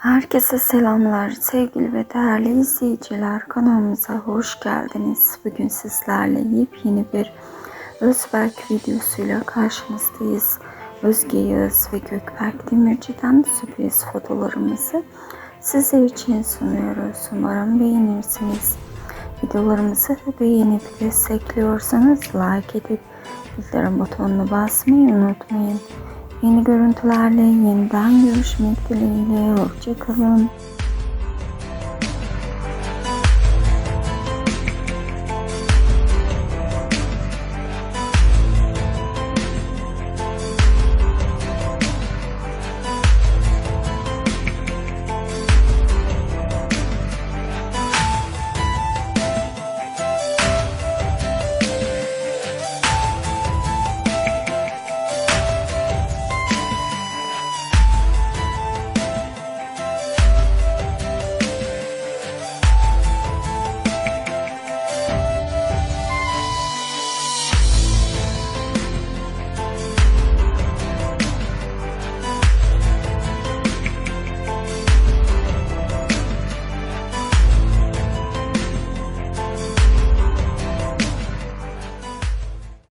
Herkese selamlar sevgili ve değerli izleyiciler kanalımıza hoş geldiniz. Bugün sizlerle yepyeni bir Özberk videosuyla karşınızdayız. Özge Yağız ve Gökberk Demirci'den sürpriz fotolarımızı sizler için sunuyoruz. Umarım beğenirsiniz. Videolarımızı beğenip destekliyorsanız like edip bildirim butonuna basmayı unutmayın. Yeni görüntülerle yeniden görüşmek dileğiyle. Hoşçakalın.